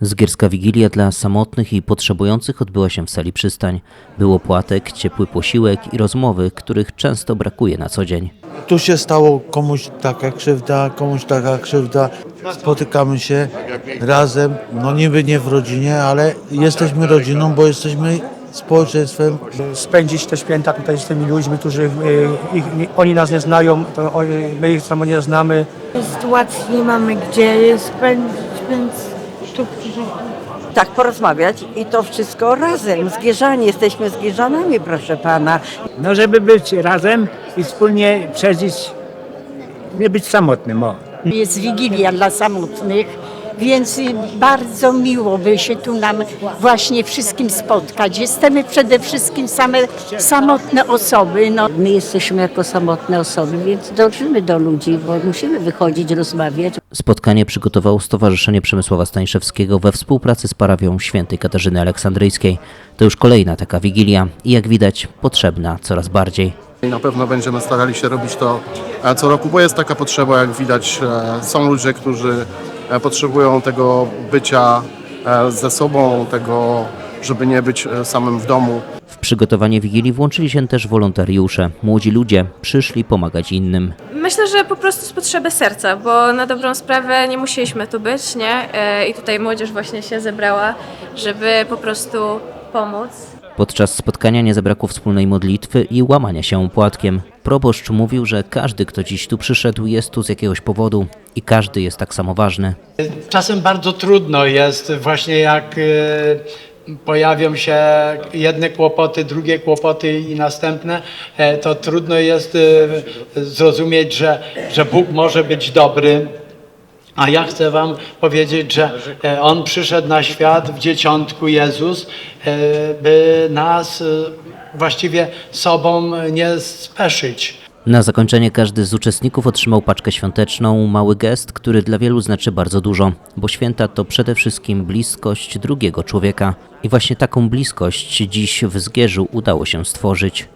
Zgierska Wigilia dla samotnych i potrzebujących odbyła się w sali przystań. Było płatek, ciepły posiłek i rozmowy, których często brakuje na co dzień. Tu się stało komuś taka krzywda, komuś taka krzywda. Spotykamy się razem, no niby nie w rodzinie, ale jesteśmy rodziną, bo jesteśmy społeczeństwem. spędzić te święta tutaj z tymi ludźmi, którzy y, ich, oni nas nie znają, to oni, my ich samo nie znamy. sytuacji nie mamy gdzie spędzić, więc tu tak porozmawiać i to wszystko razem. Zgierzani, jesteśmy zgierzanami, proszę pana. No, żeby być razem i wspólnie przeżyć, nie być samotnym. O. Jest Wigilia dla samotnych, więc bardzo miło by się tu nam właśnie wszystkim spotkać. Jesteśmy przede wszystkim same samotne osoby. No. My jesteśmy jako samotne osoby, więc dążymy do ludzi, bo musimy wychodzić, rozmawiać. Spotkanie przygotowało Stowarzyszenie Przemysława Staniszewskiego we współpracy z parafią świętej Katarzyny Aleksandryjskiej. To już kolejna taka wigilia i jak widać potrzebna coraz bardziej. I na pewno będziemy starali się robić to e, co roku, bo jest taka potrzeba, jak widać, e, są ludzie, którzy e, potrzebują tego bycia ze sobą, tego, żeby nie być samym w domu. W przygotowanie Wigilii włączyli się też wolontariusze. Młodzi ludzie przyszli pomagać innym. Myślę, że po prostu z potrzeby serca, bo na dobrą sprawę nie musieliśmy tu być, nie? I tutaj młodzież właśnie się zebrała, żeby po prostu pomóc. Podczas spotkania nie zabrakło wspólnej modlitwy i łamania się płatkiem. Proboszcz mówił, że każdy, kto dziś tu przyszedł, jest tu z jakiegoś powodu i każdy jest tak samo ważny. Czasem bardzo trudno jest właśnie jak e, pojawią się jedne kłopoty, drugie kłopoty i następne, e, to trudno jest e, zrozumieć, że, że Bóg może być dobry. A ja chcę Wam powiedzieć, że e, On przyszedł na świat w dzieciątku Jezus, e, by nas e, właściwie sobą nie speszyć. Na zakończenie każdy z uczestników otrzymał paczkę świąteczną, mały gest, który dla wielu znaczy bardzo dużo, bo święta to przede wszystkim bliskość drugiego człowieka. I właśnie taką bliskość dziś w Zgierzu udało się stworzyć.